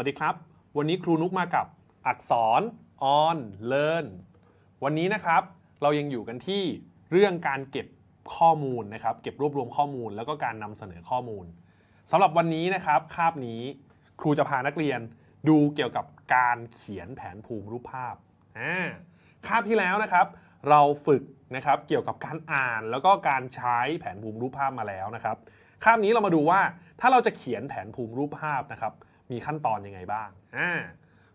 สวัสดีครับ วันนี้ครูนุกมากับอักษร on learn วันนี้นะครับเรายังอยู่กันที่เรื่องการเก็บข้อมูลนะครับ เก็บรวบรวมข้อมูลแล้วก็การนำเสนอข้อมูลสำหรับวันนี้นะครับคาบนี้ครูจะพานักเรียนดูเกี่ยวกับการเขียนแผนภูมิรูปภาพอ่าคาบที่แล้วนะครับ เราฝึกนะครับเกี่ยวกับการอ่านแล้วก็การใช้แผนภูมิรูปภาพมาแล้วนะครับคาบนี้เรามาดูว่าถ้าเราจะเขียนแผนภูมิรูปภาพนะครับ มีขั้นตอนยังไงบ้างอ่า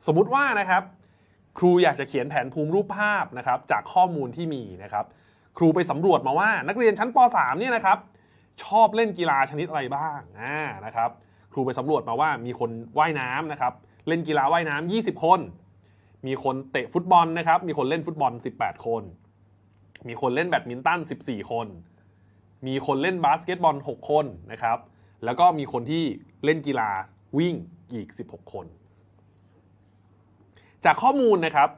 สมมุติว่านะครับ ครูอยากจะเขียนแผนภูมิรูปภาพนะครับ จากข้อมูลที่มีนะครับ ครูไปสำรวจมาว่า นักเรียนชั้นป .3 เนี่ยนะครับ ชอบเล่นกีฬาชนิดอะไรบ้างอ่านะครับ ครูไปสำรวจมาว่ามีคนว่ายน้ำนะครับ เล่นกีฬาว่ายน้ำ20 คน มีคนเตะฟุตบอลนะครับ มีคนเล่นฟุตบอล 18 คน มีคนเล่นแบดมินตัน 14 คน มีคนเล่นบาสเกตบอล 6 คนนะครับ แล้วก็มีคนที่เล่นกีฬา วิ่งอีก 16 คน จากข้อมูลนะครับ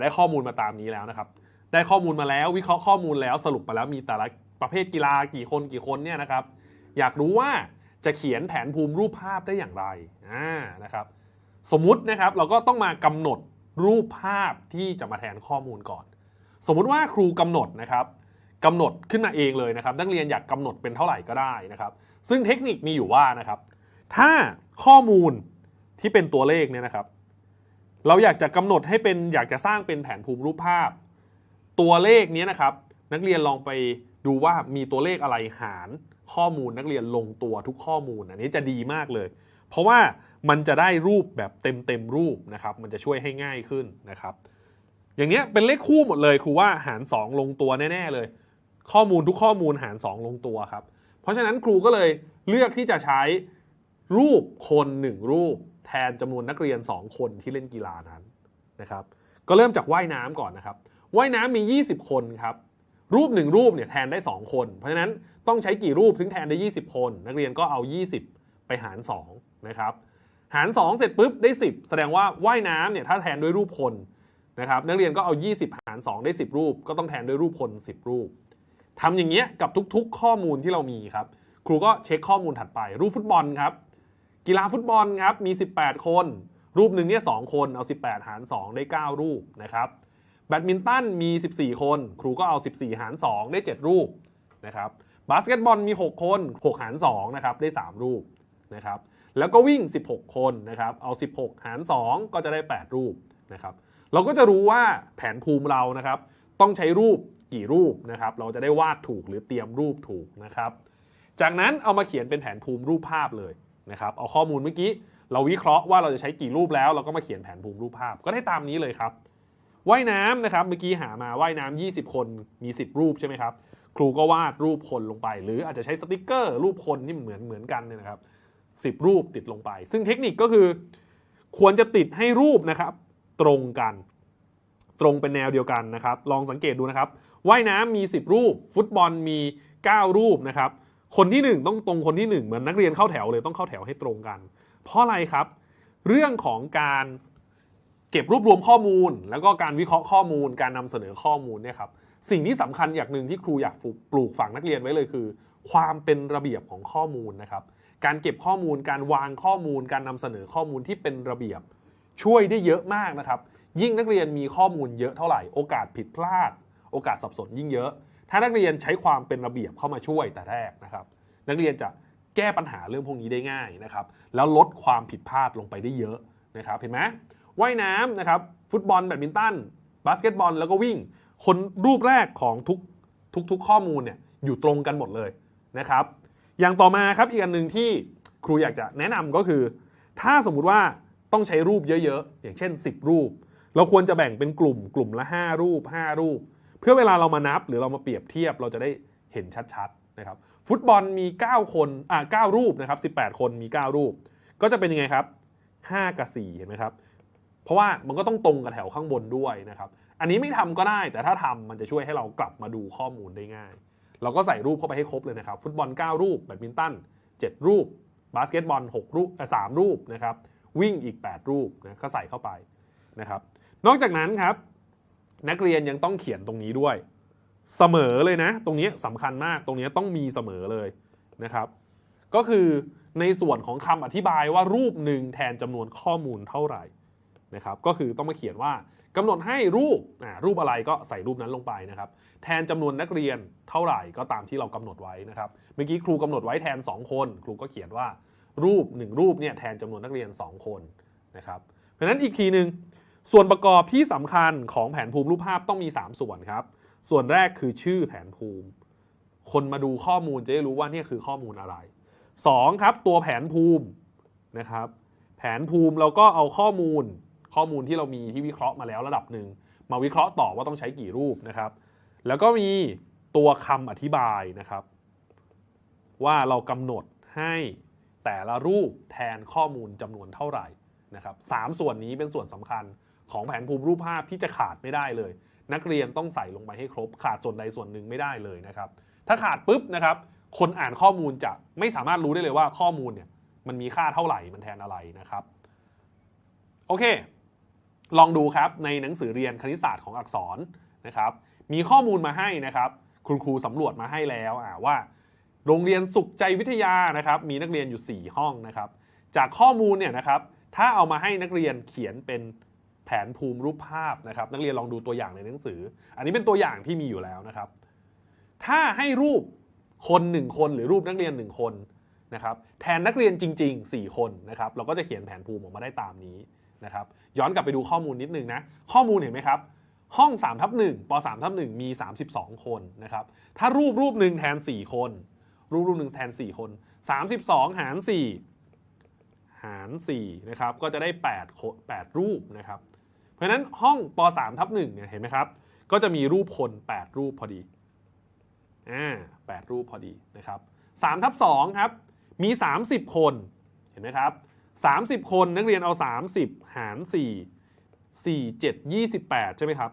ได้ข้อมูลมาตามนี้แล้วนะครับ ได้ข้อมูลมาแล้ววิเคราะห์ข้อมูลแล้วสรุปมาแล้วมีแต่ละประเภทกีฬากี่คนกี่คนเนี่ยนะครับ อยากรู้ว่าจะเขียนแผนภูมิรูปภาพได้อย่างไรนะครับ สมมุตินะครับเราก็ต้องมากำหนดรูปภาพที่จะมาแทนข้อมูลก่อน สมมุติว่าครูกำหนดนะครับกำหนดขึ้นมาเองเลยนะครับ นักเรียนอยากกำหนดเป็นเท่าไหร่ก็ได้นะครับ ซึ่งเทคนิคมีอยู่ว่านะครับ ถ้า ข้อมูลที่เป็นตัวเลขเนี่ยนะครับ เราอยากจะกำหนดให้เป็นอยากจะสร้างเป็นแผนภูมิรูปภาพ ตัวเลขนี้นะครับ นักเรียนลองไปดูว่ามีตัวเลขอะไรหารข้อมูลนักเรียนลงตัวทุกข้อมูล อันนี้จะดีมากเลย เพราะว่ามันจะได้รูปแบบเต็มเต็มรูปนะครับ มันจะช่วยให้ง่ายขึ้นนะครับ อย่างเนี้ยเป็นเลขคู่หมดเลยครูว่าหาร 2 ลงตัวแน่ ๆเลย ข้อมูลทุกข้อมูลหาร 2 ลงตัวครับ เพราะฉะนั้นครูก็เลยเลือกที่จะใช้ รูปคน1รูป แทนจำนวนนักเรียน 2 คนที่เล่นกีฬานั้นนะครับ ก็เริ่มจากว่ายน้ำก่อนนะครับ ว่ายน้ำมี 20 คนครับ รูป1รูปเนี่ยแทนได้ 2 คน เพราะฉะนั้นต้องใช้กี่รูปถึงแทนได้ 20 คน นักเรียนก็เอา 20 ไปหาร2นะครับ หาร 2 เสร็จปุ๊บได้ 10 แสดงว่าว่ายน้ำเนี่ยถ้าแทนด้วยรูปคนนะครับ นักเรียนก็เอา 20 หาร 2 ได้ 10 รูป ก็ต้องแทนด้วยรูปคน 10 รูปทำอย่างเงี้ยกับทุกๆ ข้อมูลที่เรามีครับ ครูก็เช็คข้อมูลถัดไป รูปฟุตบอลครับ กีฬาฟุตบอลครับมี 18 คน รูปหนึ่งเนี่ย2คน เอา 18 หาร 2 ได้ 9 รูปนะครับแบดมินตันมี 14 คน ครูก็เอา 14 หาร 2 ได้ 7 รูปนะครับบาสเกตบอลมี 6 คน 6 หาร2นะครับได้ 3 รูปนะครับแล้วก็วิ่ง 16 คนนะครับเอา 16 หาร 2 ก็จะได้ 8 รูปนะครับเราก็จะรู้ว่าแผนภูมิเรานะครับต้องใช้รูปกี่รูปนะครับเราจะได้วาดถูกหรือเตรียมรูปถูกนะครับจากนั้นเอามาเขียนเป็นแผนภูมิรูปภาพเลย นะครับเอาข้อมูลเมื่อกี้เราวิเคราะห์ว่าเราจะใช้กี่รูปแล้วเราก็มาเขียนแผนภูมิรูปภาพก็ได้ตามนี้เลยครับว่ายน้ำนะครับเมื่อกี้หามาว่ายน้ำ20 คนมี 10 รูปใช่ไหมครับครูก็วาดรูปคนลงไป หรืออาจจะใช้สติกเกอร์รูปคนที่เหมือนเหมือนกันเนี่ยนะครับ10รูปติดลงไป ซึ่งเทคนิคก็คือ ควรจะติดให้รูปนะครับ ตรงกัน ตรงเป็นแนวเดียวกันนะครับ ลองสังเกตดูนะครับว่ายน้ำมี 10 รูป ฟุตบอลมี 9 รูปนะครับ คนที่ 1 ต้องตรงคนที่ 1 เหมือนนักเรียนเข้าแถวเลยต้องเข้าแถวให้ตรงกัน เพราะอะไรครับ เรื่องของการเก็บรวบรวมข้อมูล แล้วก็การวิเคราะห์ข้อมูล การนำเสนอข้อมูลเนี่ยครับสิ่งที่สำคัญอย่างหนึ่งที่ครูอยากปลูกฝังนักเรียนไว้เลยคือ ความเป็นระเบียบของข้อมูลนะครับ การเก็บข้อมูล การวางข้อมูล การนำเสนอข้อมูลที่เป็นระเบียบ ช่วยได้เยอะมากนะครับ ยิ่งนักเรียนมีข้อมูลเยอะเท่าไหร่ โอกาสผิดพลาด โอกาสสับสนยิ่งเยอะ ถ้านักเรียนใช้ความเป็นระเบียบเข้ามาช่วยแต่แรกนะครับ นักเรียนจะแก้ปัญหาเรื่องพวกนี้ได้ง่ายนะครับ แล้วลดความผิดพลาดลงไปได้เยอะนะครับ เห็นไหมว่ายน้ำนะครับ ฟุตบอลแบดมินตันบาสเกตบอลแล้วก็วิ่ง คนรูปแรกของทุกทุกทุกข้อมูลเนี่ยอยู่ตรงกันหมดเลยนะครับ อย่างต่อมาครับอีกอันหนึ่งที่ครูอยากจะแนะนำก็คือ ถ้าสมมุติว่าต้องใช้รูปเยอะๆ อย่างเช่น 10 รูป เราควรจะแบ่งเป็นกลุ่มกลุ่มละ 5 รูป 5 รูป เพื่อเวลาเรามานับหรือเรามาเปรียบเทียบเราจะได้เห็นชัดๆนะครับฟุตบอลมี 9 คนอ่า9รูปนะครับ18 คนมี 9 รูป ก็จะเป็นยังไงครับ 5 กับ 4 เห็นไหมครับ เพราะว่ามันก็ต้องตรงกับแถวข้างบนด้วยนะครับอันนี้ไม่ทำก็ได้แต่ถ้าทำมันจะช่วยให้เรากลับมาดูข้อมูลได้ง่าย เราก็ใส่รูปเข้าไปให้ครบเลยนะครับ ฟุตบอล 9 รูปแบดมินตัน7 รูปบาสเกตบอล6รูปเอ่อ3รูปนะครับวิ่งอีก 8 รูปนะก็ใส่เข้าไปนะครับนอกจากนั้นครับ นักเรียนยังต้องเขียนตรงนี้ด้วย เสมอเลยนะ ตรงนี้สำคัญมากตรงนี้ต้องมีเสมอเลยนะครับ ก็คือในส่วนของคำอธิบายว่ารูปหนึ่งแทนจำนวนข้อมูลเท่าไหร่นะครับ ก็คือต้องมาเขียนว่ากำหนดให้รูปรูปอะไรก็ใส่รูปนั้นลงไปนะครับ แทนจำนวนนักเรียนเท่าไหร่ก็ตามที่เรากำหนดไว้นะครับ เมื่อกี้ครูกำหนดไว้แทน 2 คน ครูก็เขียนว่ารูป 1 รูปเนี่ยแทนจำนวนนักเรียน 2 คนนะครับ เพราะฉะนั้นอีกทีหนึ่ง ส่วนประกอบที่สำคัญของแผนภูมิรูปภาพต้องมี 3 ส่วนครับ ส่วนแรกคือชื่อแผนภูมิ คนมาดูข้อมูลจะได้รู้ว่านี่คือข้อมูลอะไร 2. ครับ ตัวแผนภูมินะครับ แผนภูมิเราก็เอาข้อมูลข้อมูลที่เรามีที่วิเคราะห์มาแล้วระดับหนึ่งมาวิเคราะห์ต่อว่าต้องใช้กี่รูปนะครับ แล้วก็มีตัวคำอธิบายนะครับ ว่าเรากำหนดให้แต่ละรูปแทนข้อมูลจำนวนเท่าไหร่นะครับสามส่วนนี้เป็นส่วนสำคัญ ของแผนภูมิรูปภาพที่จะขาดไม่ได้เลย นักเรียนต้องใส่ลงไปให้ครบ ขาดส่วนใดส่วนหนึ่งไม่ได้เลยนะครับ ถ้าขาดปุ๊บนะครับ คนอ่านข้อมูลจะไม่สามารถรู้ได้เลยว่าข้อมูลเนี่ยมันมีค่าเท่าไหร่มันแทนอะไรนะครับ โอเค ลองดูครับในหนังสือเรียนคณิตศาสตร์ของอักษรนะครับ มีข้อมูลมาให้นะครับ คุณครูสำรวจมาให้แล้วอ่าว่า โรงเรียนสุขใจวิทยานะครับ มีนักเรียนอยู่ 4 ห้องนะครับ จากข้อมูลเนี่ยนะครับ ถ้าเอามาให้นักเรียนเขียนเป็น แผนภูมิรูปภาพนะครับ นักเรียนลองดูตัวอย่างในหนังสือ อันนี้เป็นตัวอย่างที่มีอยู่แล้วนะครับ ถ้าให้รูปคนหนึ่งคนหรือรูปนักเรียนหนึ่งคนนะครับ แทนนักเรียนจริง ๆ 4 คนนะครับ เราก็จะเขียนแผนภูมิออกมาได้ตามนี้นะครับ ย้อนกลับไปดูข้อมูลนิดนึงนะ ข้อมูลเห็นไหมครับ ห้อง3ทับ1ป3ทับ1มี 32 คนนะครับ ถ้ารูปรูปหนึ่งแทน 4 คน รูปรูปหนึ่งแทน 4 คน 32 หาร 4 หาร4นะครับ ก็จะได้8คน8รูปนะครับ เพราะฉะนั้นห้องป 3 ทับ1เนี่ยเห็นไหมครับ ก็จะมีรูปคน 8 รูปพอดีอ่า8รูปพอดีนะครับ3ทับ2ครับมี 30 คนเห็นไหมครับ30 คนนักเรียนเอา 30 หาร 4 4 7 28 ใช่ไหมครับ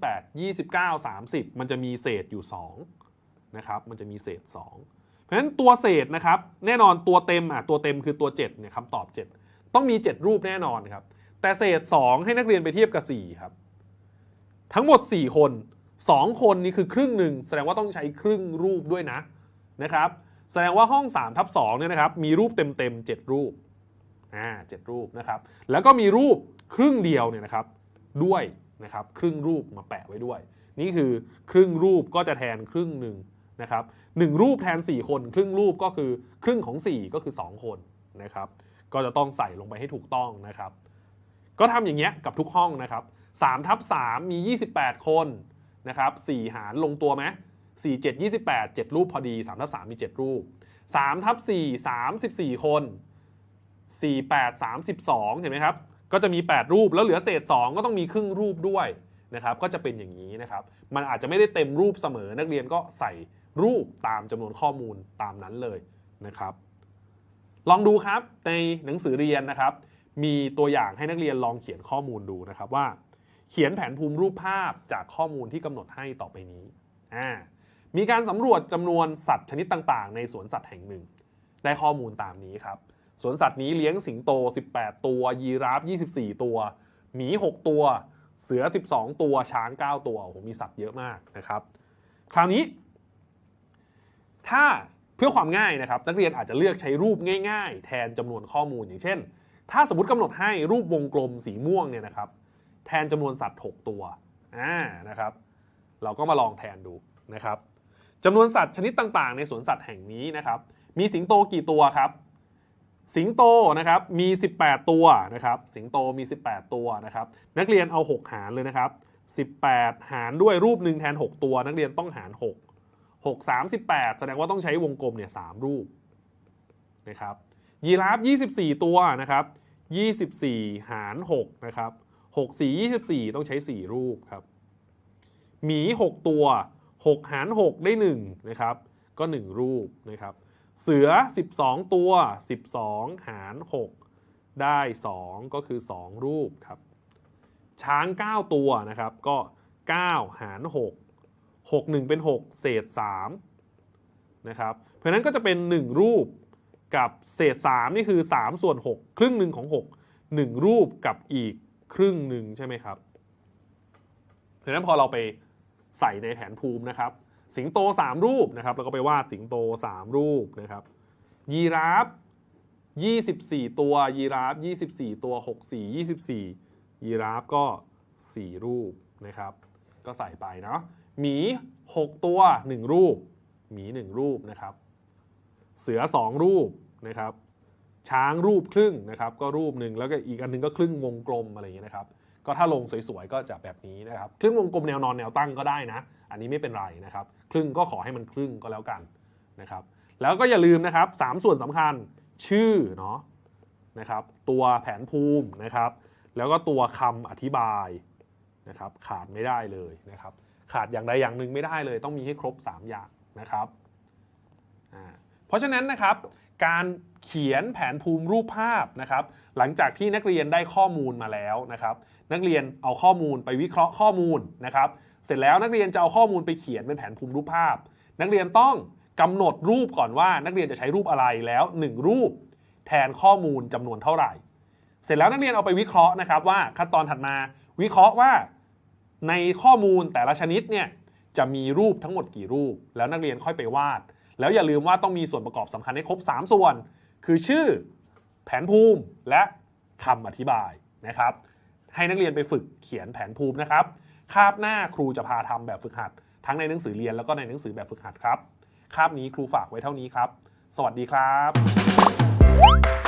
28 29 30 มันจะมีเศษอยู่2นะครับมันจะมีเศษ 2 เพราะฉะนั้นตัวเศษนะครับ แน่นอนตัวเต็มอะตัวเต็มคือตัว7เนี่ยคำตอบ 7 ต้องมี 7 รูปแน่นอนครับ แต่เศษ 2 ให้นักเรียนไปเทียบกับ 4 ครับ ทั้งหมด 4 คน 2 คนนี่คือครึ่งหนึ่งแสดงว่าต้องใช้ครึ่งรูปด้วยนะนะครับแสดงว่าห้อง3ทับ2เนี่ยนะครับมีรูปเต็มๆ7รูปอ่าเจ็ดรูปนะครับแล้วก็มีรูปครึ่งเดียวเนี่ยนะครับด้วยนะครับครึ่งรูปมาแปะไว้ด้วย นี่คือครึ่งรูปก็จะแทนครึ่งหนึ่งนะครับหนึ่งรูปแทน 4 คน ครึ่งรูปก็คือครึ่งของ 4 ก็คือ 2 คนนะครับก็จะต้องใส่ลงไปให้ถูกต้องนะครับ ก็ทำอย่างเงี้ยกับทุกห้องนะครับ3ทับ3มี 28 คนนะครับ4หารลงตัวไหม4 7 28 7 รูปพอดี3ทับ3มี 7 รูป3ทับ4 34 คน 4 8 32 เห็นไหมครับ ก็จะมี 8 รูปแล้วเหลือเศษ 2 ก็ต้องมีครึ่งรูปด้วยนะครับ ก็จะเป็นอย่างนี้นะครับ มันอาจจะไม่ได้เต็มรูปเสมอนักเรียนก็ใส่รูปตามจำนวนข้อมูลตามนั้นเลยนะครับ ลองดูครับในหนังสือเรียนนะครับ มีตัวอย่างให้นักเรียนลองเขียนข้อมูลดูนะครับว่า เขียนแผนภูมิรูปภาพจากข้อมูลที่กำหนดให้ต่อไปนี้อ่ามีการสำรวจจำนวนสัตว์ชนิดต่างๆ ในสวนสัตว์แห่งหนึ่ง ได้ข้อมูลตามนี้ครับสวนสัตว์นี้เลี้ยงสิงโต 18 ตัว ยีราฟ 24 ตัว หมี 6 ตัว เสือ 12 ตัว ช้าง 9 ตัวโอ้โหมีสัตว์เยอะมากนะครับ คราวนี้ ถ้าเพื่อความง่ายนะครับ นักเรียนอาจจะเลือกใช้รูปง่าย ๆ แทนจำนวนข้อมูลอย่างเช่น ถ้าสมมติกำหนดให้รูปวงกลมสีม่วงเนี่ยนะครับแทนจำนวนสัตว์ 6 ตัวอ่านะครับ เราก็มาลองแทนดูนะครับจำนวนสัตว์ชนิดต่างๆ ในสวนสัตว์แห่งนี้นะครับ มีสิงโตกี่ตัวครับ สิงโตนะครับมี 18 ตัวนะครับ สิงโตมี 18 ตัวนะครับ นักเรียนเอา 6 หารเลยนะครับ 18 หารด้วยรูปหนึ่งแทน 6 ตัว นักเรียนต้องหาร 6 6 38 แสดงว่าต้องใช้วงกลมเนี่ย3รูปนะครับ ยีราฟ 24 ตัวนะครับ 24 หาร 6 นะครับ 6 4 24 ต้องใช้ 4 รูปครับ หมี 6 ตัว 6 หาร 6 ได้ 1 นะครับ ก็ 1 รูปนะครับ เสือ 12 ตัว 12 หาร 6 ได้ 2 ก็คือ 2 รูปครับ ช้าง 9 ตัวนะครับ ก็ 9 หาร 6 6 1 เป็น 6 เศษ3นะครับ เพราะฉะนั้นก็จะเป็น 1 รูป กับเศษ 3 นี่คือ 3 ส่วน 6 ครึ่งหนึ่งของ 6 1 รูปกับอีกครึ่งหนึ่งใช่ไหมครับเพราะนั้นพอเราไปใส่ในแผนภูมินะครับ สิงโต 3 รูปนะครับ แล้วก็ไปวาดสิงโต 3 รูปนะครับ ยีราฟ 24 ตัว ยีราฟ 24 ตัว64 24 ยีราฟก็ 4 รูปนะครับ ก็ใส่ไปเนาะหมี 6 ตัว 1 รูป หมี 1 รูปนะครับ เสือ 2 รูปนะครับ ช้างรูปครึ่งนะครับ ก็รูปหนึ่งแล้วก็อีกอันหนึงก็ครึ่งวงกลมอะไรอย่างเงี้ยนะครับ ก็ถ้าลงสวยๆก็จะแบบนี้นะครับครึ่งวงกลมแนวนอนแนวตั้งก็ได้นะ อันนี้ไม่เป็นไรนะครับ ครึ่งก็ขอให้มันครึ่งก็แล้วกันนะครับ แล้วก็อย่าลืมนะครับสามส่วนสำคัญชื่อเนาะนะครับ ตัวแผนภูมินะครับ แล้วก็ตัวคำอธิบายนะครับ ขาดไม่ได้เลยนะครับ ขาดอย่างใดอย่างหนึ่งไม่ได้เลย ต้องมีให้ครบ 3 อย่างนะครับอ่า เพราะฉะนั้นนะครับการเขียนแผนภูมิรูปภาพนะครับ หลังจากที่นักเรียนได้ข้อมูลมาแล้วนะครับ นักเรียนเอาข้อมูลไปวิเคราะห์ข้อมูลนะครับ เสร็จแล้วนักเรียนจะเอาข้อมูลไปเขียนเป็นแผนภูมิรูปภาพ นักเรียนต้องกำหนดรูปก่อนว่านักเรียนจะใช้รูปอะไรแล้ว 1 รูป แทนข้อมูลจำนวนเท่าไหร่ เสร็จแล้วนักเรียนเอาไปวิเคราะห์นะครับว่าขั้นตอนถัดมาวิเคราะห์ว่า ในข้อมูลแต่ละชนิดเนี่ยจะมีรูปทั้งหมดกี่รูป แล้วนักเรียนค่อยไปวาด แล้วอย่าลืมว่าต้องมีส่วนประกอบสำคัญให้ครบ 3 ส่วน คือชื่อแผนภูมิและคำอธิบายนะครับ ให้นักเรียนไปฝึกเขียนแผนภูมินะครับ คาบหน้าครูจะพาทำแบบฝึกหัด ทั้งในหนังสือเรียนแล้วก็ในหนังสือแบบฝึกหัดครับ คาบนี้ครูฝากไว้เท่านี้ครับ สวัสดีครับ